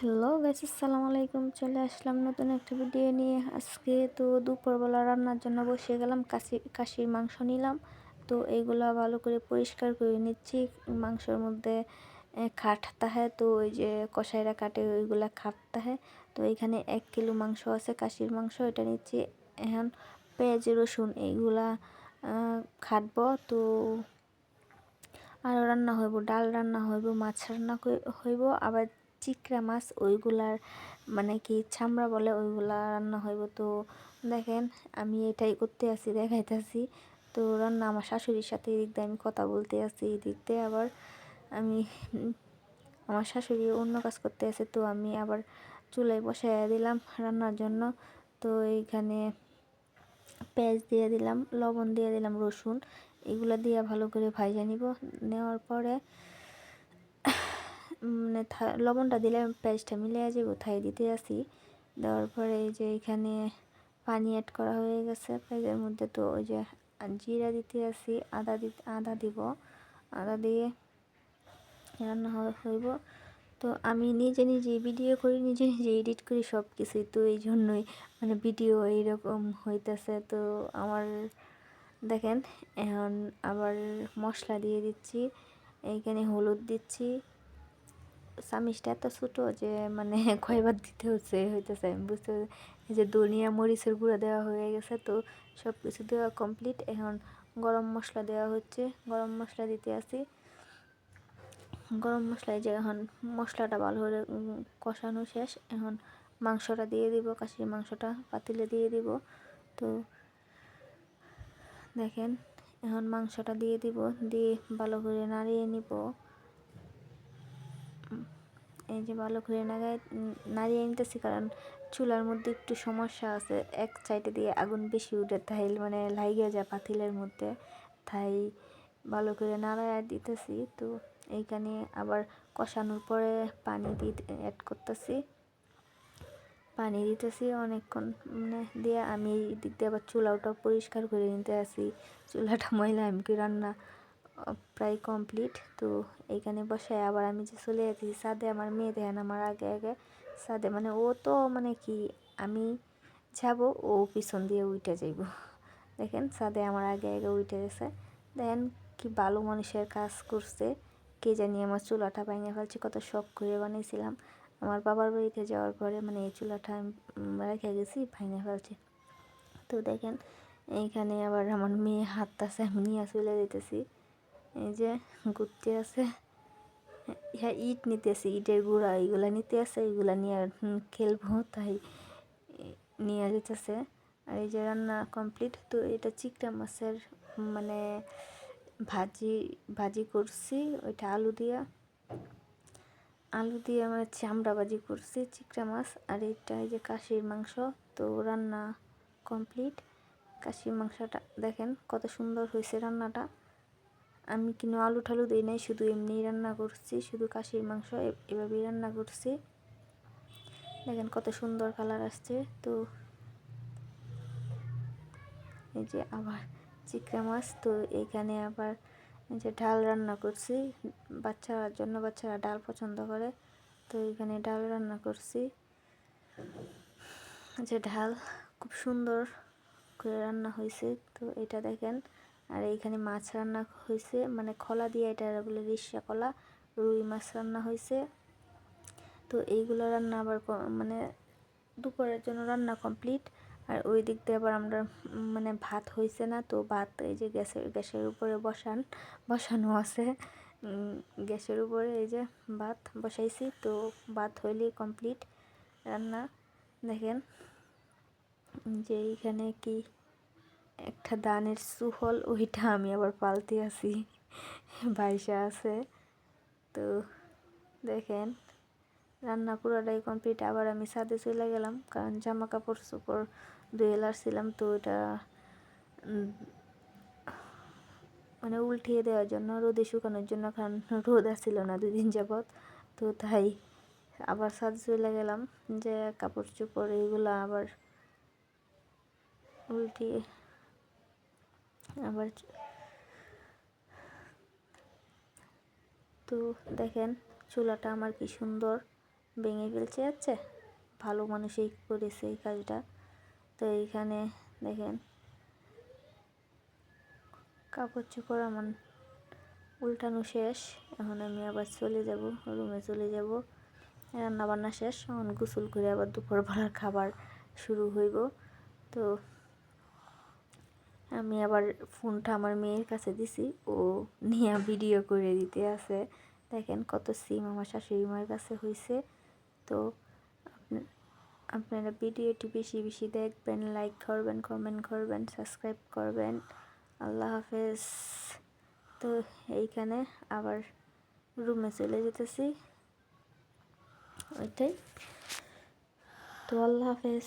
Hello guys, আসসালামু আলাইকুম। চলে আসলাম নতুন একটা ভিডিও নিয়ে। আজকে তো দুপুরবেলা রান্নার জন্য বসে গেলাম, কাশি, কাশির মাংস নিলাম। তো এইগুলা ভালো করে পরিষ্কার করে নিচ্ছি। মাংসের মধ্যে খাট তাহে, তো ওই যে কষাইরা কাটে, ওইগুলা খাট তাহে। তো এখানে এক কিলো মাংস আছে, কাশির মাংস, এটা নিচ্ছি। এখন পেঁয়াজ, রসুন এইগুলা খাটবো। তো আরও রান্না হইব, ডাল রান্না হইব, মাছ রান্না হইব। আবার চিকড়া মাছ, ওইগুলার মানে কি ছামড়া বলে ওইগুলা রান্না হইব। তো দেখেন, আমি এটাই করতে আছি, দেখাইতেছি। তো রান্না আমার শাশুড়ির সাথে এদিক দিয়ে আমি কথা বলতে আছি, এদিক দিয়ে আবার আমি, আমার শাশুড়ি অন্য কাজ করতে আছে, তো আমি আবার চুলায় বসাই দিলাম রান্নার জন্য। তো এইখানে পেঁয়াজ দিয়ে দিলাম, লবণ দিয়ে দিলাম, রসুন, এগুলো দিয়ে ভালো করে ভাইজা নিব। নেওয়ার পরে মানে লবণটা দিলে পেঁয়াজটা মিলে যাবে থাই দিতে আসি। দেওয়ার পরে এই যে এখানে পানি অ্যাড করা হয়ে গেছে, পেঁয়াজের মধ্যে তো ওই যে জিরা দিতে আসি, আদা দিতে আদা দিব। আদা দিয়ে রান্না হইব। তো আমি নিজে নিজে ভিডিও করি, নিজে নিজে এডিট করি সব কিছুই তো এই জন্যই মানে ভিডিও এইরকম হইতেছে। তো আমার দেখেন, এখন আবার মশলা দিয়ে দিচ্ছি, এইখানে হলুদ দিচ্ছি চামিচটা এত ছোটো যে মানে কয়বার দিতে হচ্ছে হইতেছে আমি বুঝতে এই যে ধনিয়া মরিচের গুঁড়া দেওয়া হয়ে গেছে, তো সব কিছু দেওয়া কমপ্লিট এখন গরম মশলা দেওয়া হচ্ছে, গরম মশলা দিতে আসি। গরম মশলায় যে এখন মশলাটা ভালো করে কষানো শেষ। এখন মাংসটা দিয়ে দিব, কাশির মাংসটা পাতিলে দিয়ে দিব। তো দেখেন, এখন মাংসটা দিয়ে দিব, দিয়ে ভালো করে নাড়িয়ে নিব। এই যে ভালো করে নাগায় নাড়িয়ে নিতেছি, কারণ চুলার মধ্যে একটু সমস্যা আছে। এক সাইডে দিয়ে আগুন বেশি উঠে তাই মানে লাইগে যায় পাতিলের মধ্যে। তাই ভালো করে নাড়ায় দিতেছি। তো এইখানে আবার কষানোর পরে পানি দিয়ে অ্যাড করতেছি। পানি দিতেছি অনেকক্ষণ। মানে দিয়ে আমি এই দিক দিয়ে আবার চুলাটা পরিষ্কার করে নিতে আসি চুলাটা ময়লা আমি কি রান্না প্রায় কমপ্লিট তো এইখানে বসায় আবার আমি যে চলে যাচ্ছি সাদে আমার মেয়ে দেখেন আমার আগে আগে। সাদে মানে ও তো মানে কি, আমি যাব, ও পিছন দিয়ে উঠে যাইব। দেখেন সাদে আমার আগে আগে উঠে গেছে। দেখেন কি ভালো মানুষের কাজ করছে। কে জানি আমার চুলাটা ভেঙে ফেলছি, কত শখ করে বানিয়েছিলাম। আমার বাবার বাড়িতে যাওয়ার পরে মানে এই চুলাটা আমি রেখে গেছি, ভেঙে ফেলছি। তো দেখেন এইখানে আবার আমার মেয়ে হাতটাছে আমি নিয়ে চলে যেতেছি এই যে ঘুরতে আছে। হ্যাঁ ইট নিতেছি, ইটের গুঁড়া এইগুলা নিতে আছে এইগুলা নিয়ে খেলব, তাই নিয়ে যেতেছে আর এই যে রান্না কমপ্লিট তো এটা চিকটা মাছের মানে ভাজি ভাজি করছি, ওইটা আলু দিয়া। আলু দিয়ে মানে চামড়া ভাজি করছি, চিকটা মাছ। আর এটা এই যে কাশির মাংস, তো রান্না কমপ্লিট কাশির মাংসটা দেখেন কত সুন্দর হয়েছে রান্নাটা। আমি কিন্তু আলু ঠালু দিই নাই, শুধু এমনি রান্না করছি, শুধু কাশির মাংস এভাবেই রান্না করছি। দেখেন কত সুন্দর কালার আসছে, তো এই যে আবার চিকরা মাছ, তো এখানে আবার যে ডাল রান্না করছি, বাচ্চার জন্য বাচ্চারা ডাল পছন্দ করে, তো এখানে ডাল রান্না করছি। যে ডাল খুব সুন্দর করে রান্না হয়েছে, তো এটা দেখেন আর এইখানে মাছ রান্না হয়েছে মানে খলা দিয়ে এটা বলে রিসা কলা, রুই মাছ রান্না হয়েছে তো এইগুলো রান্না আবার মানে দুপুরের জন্য রান্না কমপ্লিট। আর ওই দিক দিয়ে আবার আমরা মানে ভাত হয়েছে না, তো ভাত এই যে গ্যাসের গ্যাসের উপরে বসান, বসানো আছে। গ্যাসের উপরে এই যে ভাত বসাইছি, তো ভাত হইলেই কমপ্লিট রান্না। দেখেন, যে এইখানে কি একটা দানের সুহল, ওইটা আমি আবার পালতে আছি। বাইশা আছে। তো দেখেন, রান্না পুরোটাই কমপ্লিট আবার আমি ছাদে চলে গেলাম, কারণ জামা কাপড় চোপড় ধুয়ে লাসছিলাম তো ওটা মানে উল্টিয়ে দেওয়ার জন্য, রোদে শুকানোর জন্য, কারণ রোদ আসছিল না দুদিন যাবৎ। তো তাই আবার ছাদে চলে গেলাম, যে কাপড় চোপড় এইগুলো আবার উল্টিয়ে আবার তো দেখেন চুলাটা আমার কি সুন্দর ভেঙে ফেলছে যাচ্ছে। ভালো মানুষই করেছে এই কাজটা। তো এইখানে দেখেন কাপড় চোপড় আমার উল্টানো শেষ। এখন আমি আবার চলে যাব রুমে চলে যাব। রান্না বান্না শেষ, এখন গোসল করে আবার দুপুরবেলার খাবার শুরু হইব। তো আমি আবার ফোনটা আমার মেয়ের কাছে দিছি, ও নিয়ে ভিডিও করে দিতে আছে। দেখেন কত সিম আমার শাশুড়ি মায়ের কাছে হয়েছে তো আপনারা ভিডিওটি বেশি বেশি দেখবেন লাইক করবেন কমেন্ট করবেন সাবস্ক্রাইব করবেন। আল্লাহ হাফেজ। তো এইখানে আবার রুমে চলে যেতেছি। ওইটাই। তো আল্লাহ হাফেজ।